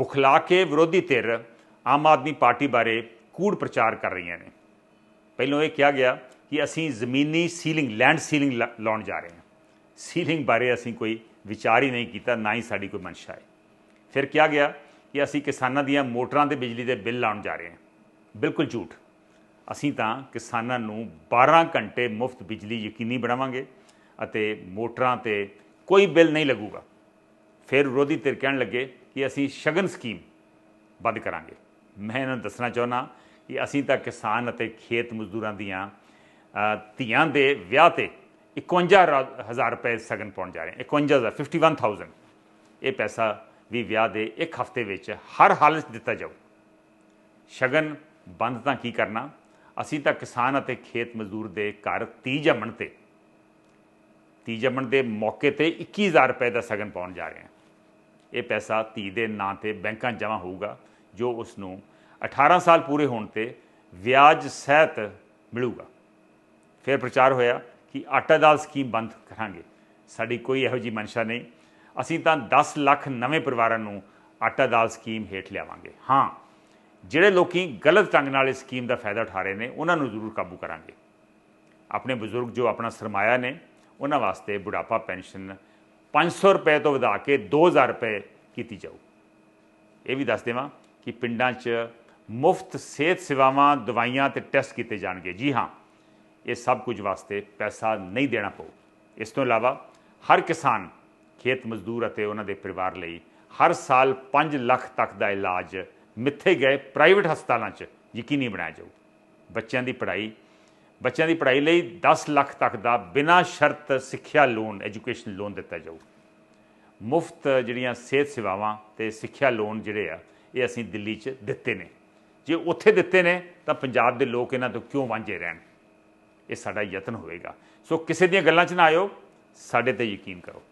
ਬੁਖਲਾ ਕੇ ਵਿਰੋਧੀ ਧਿਰ ਆਮ ਆਦਮੀ ਪਾਰਟੀ ਬਾਰੇ ਕੂੜ ਪ੍ਰਚਾਰ ਕਰ ਰਹੀਆਂ ਨੇ। ਪਹਿਲਾਂ ਇਹ ਕਿਹਾ ਗਿਆ ਕਿ ਅਸੀਂ ਜ਼ਮੀਨੀ ਸੀਲਿੰਗ, ਲੈਂਡ ਸੀਲਿੰਗ ਲਾ- ਲਾਉਣ ਜਾ ਰਹੇ ਹਾਂ। ਸੀਲਿੰਗ ਬਾਰੇ ਅਸੀਂ ਕੋਈ ਵਿਚਾਰ ਹੀ ਨਹੀਂ ਕੀਤਾ, ਨਾ ਹੀ ਸਾਡੀ ਕੋਈ ਮਨਸ਼ਾ ਹੈ। ਫਿਰ ਕਿਹਾ ਗਿਆ ਕਿ ਅਸੀਂ ਕਿਸਾਨਾਂ ਦੀਆਂ ਮੋਟਰਾਂ ਤੇ ਬਿਜਲੀ ਦੇ ਬਿੱਲ ਲਾਉਣ ਜਾ ਰਹੇ ਹਾਂ। ਬਿਲਕੁਲ ਝੂਠ। ਅਸੀਂ ਤਾਂ ਕਿਸਾਨਾਂ ਨੂੰ 12 ਘੰਟੇ ਮੁਫਤ ਬਿਜਲੀ ਯਕੀਨੀ ਬਣਾਵਾਂਗੇ ਅਤੇ ਮੋਟਰਾਂ ਤੇ ਕੋਈ ਬਿੱਲ ਨਹੀਂ ਲੱਗੂਗਾ। ਫਿਰ ਵਿਰੋਧੀ ਧਿਰ ਕਹਿਣ ਲੱਗੇ ਕਿ ਅਸੀਂ ਸ਼ਗਨ ਸਕੀਮ ਬੰਦ ਕਰਾਂਗੇ। ਮੈਂ ਇਹਨਾਂ ਨੂੰ ਦੱਸਣਾ ਚਾਹੁੰਦਾ ਕਿ ਅਸੀਂ ਤਾਂ ਕਿਸਾਨ ਅਤੇ ਖੇਤ ਮਜ਼ਦੂਰਾਂ ਦੀਆਂ ਧੀਆਂ ਦੇ ਵਿਆਹ ਤੇ 51000 ਰੁਪਏ ਸਗਨ ਪਾਉਣ ਜਾ ਰਹੇ ਹਾਂ। 51000 51000 ਇਹ ਪੈਸਾ ਵੀ ਵਿਆਹ ਦੇ ਇੱਕ ਹਫ਼ਤੇ ਵਿੱਚ ਹਰ ਹਾਲਤ 'ਚ ਦਿੱਤਾ ਜਾਊ। ਸ਼ਗਨ ਬੰਦ ਤਾਂ ਕੀ ਕਰਨਾ? ਅਸੀਂ ਤਾਂ ਕਿਸਾਨ ਅਤੇ ਖੇਤ ਮਜ਼ਦੂਰ ਦੇ ਘਰ ਤੀਹ ਜੰਮਣ ਤੇ ਤੀਹ ਜੰਮਣ ਦੇ ਮੌਕੇ ਤੇ 21000 ਰੁਪਏ ਦਾ ਸਗਨ ਪਾਉਣ ਜਾ ਰਹੇ ਹਾਂ। ਇਹ ਪੈਸਾ ਧੀ ਦੇ ਨਾਂ ਤੇ ਬੈਂਕਾਂ 'ਚ ਜਮ੍ਹਾਂ ਹੋਊਗਾ, ਜੋ ਉਸ ਨੂੰ 18 ਸਾਲ ਪੂਰੇ ਹੋਣ ਤੇ ਵਿਆਜ ਸਹਿਤ ਮਿਲੂਗਾ। ਫਿਰ ਪ੍ਰਚਾਰ ਹੋਇਆ ਕਿ ਆਟਾ ਦਾਲ ਸਕੀਮ ਬੰਦ ਕਰਾਂਗੇ। ਸਾਡੀ ਕੋਈ ਇਹੋ ਜੀ ਮਨਸ਼ਾ ਨਹੀਂ। ਅਸੀਂ ਤਾਂ 10 ਲੱਖ ਨਵੇਂ ਪਰਿਵਾਰਾਂ ਨੂੰ ਆਟਾ ਦਾਲ ਸਕੀਮ ਹੇਠ ਲਿਆਵਾਂਗੇ। ਹਾਂ, ਜਿਹੜੇ ਲੋਕੀ ਗਲਤ ਢੰਗ ਨਾਲ ਇਸ ਸਕੀਮ ਦਾ ਫਾਇਦਾ ਉਠਾ ਰਹੇ ਨੇ, ਉਹਨਾਂ ਨੂੰ ਜ਼ਰੂਰ ਕਾਬੂ ਕਰਾਂਗੇ। ਆਪਣੇ ਬਜ਼ੁਰਗ ਜੋ ਆਪਣਾ ਸਰਮਾਇਆ ਨੇ, ਉਹਨਾਂ ਵਾਸਤੇ ਬੁਢਾਪਾ ਪੈਨਸ਼ਨ 500 ਰੁਪਏ ਤੋਂ ਵਧਾ ਕੇ 2000 ਰੁਪਏ ਕੀਤੀ ਜਾਊ। ਇਹ ਵੀ ਦੱਸ ਦੇਵਾਂ ਕਿ ਪਿੰਡਾਂ 'ਚ ਮੁਫਤ ਸਿਹਤ ਸੇਵਾਵਾਂ, ਦਵਾਈਆਂ ਤੇ ਟੈਸਟ ਕੀਤੇ ਜਾਣਗੇ। ਜੀ ਹਾਂ, ਇਹ ਸਭ ਕੁਝ ਵਾਸਤੇ ਪੈਸਾ ਨਹੀਂ ਦੇਣਾ ਪਊ। ਇਸ ਤੋਂ ਇਲਾਵਾ ਹਰ ਕਿਸਾਨ, ਖੇਤ ਮਜ਼ਦੂਰ ਅਤੇ ਉਹਨਾਂ ਦੇ ਪਰਿਵਾਰ ਲਈ ਹਰ ਸਾਲ 5 ਲੱਖ ਤੱਕ ਦਾ ਇਲਾਜ ਮਿੱਥੇ ਗਏ ਪ੍ਰਾਈਵੇਟ ਹਸਪਤਾਲਾਂ 'ਚ ਯਕੀਨੀ ਬਣਾਇਆ ਜਾਊ। ਬੱਚਿਆਂ ਦੀ ਪੜ੍ਹਾਈ ਬੱਚਿਆਂ ਦੀ ਪੜ੍ਹਾਈ ਲਈ 10 ਲੱਖ ਤੱਕ ਦਾ ਬਿਨਾਂ ਸ਼ਰਤ ਸਿੱਖਿਆ ਲੋਨ ਐਜੂਕੇਸ਼ਨ ਲੋਨ ਦਿੱਤਾ ਜਾਊ। ਮੁਫਤ ਜਿਹੜੀਆਂ ਸਿਹਤ ਸੇਵਾਵਾਂ ਤੇ ਸਿੱਖਿਆ ਲੋਨ ਜਿਹੜੇ ਆ, ਇਹ ਅਸੀਂ ਦਿੱਲੀ 'ਚ ਦਿੱਤੇ ਨੇ। ਜੇ ਉੱਥੇ ਦਿੱਤੇ ਨੇ, ਤਾਂ ਪੰਜਾਬ ਦੇ ਲੋਕ ਇਹਨਾਂ ਤੋਂ ਕਿਉਂ ਵਾਂਝੇ ਰਹਿਣ? ਇਹ ਸਾਡਾ ਯਤਨ ਹੋਵੇਗਾ। ਸੋ ਕਿਸੇ ਦੀਆਂ ਗੱਲਾਂ 'ਚ ਨਾ ਆਇਓ, ਸਾਡੇ ਤੇ ਯਕੀਨ ਕਰੋ।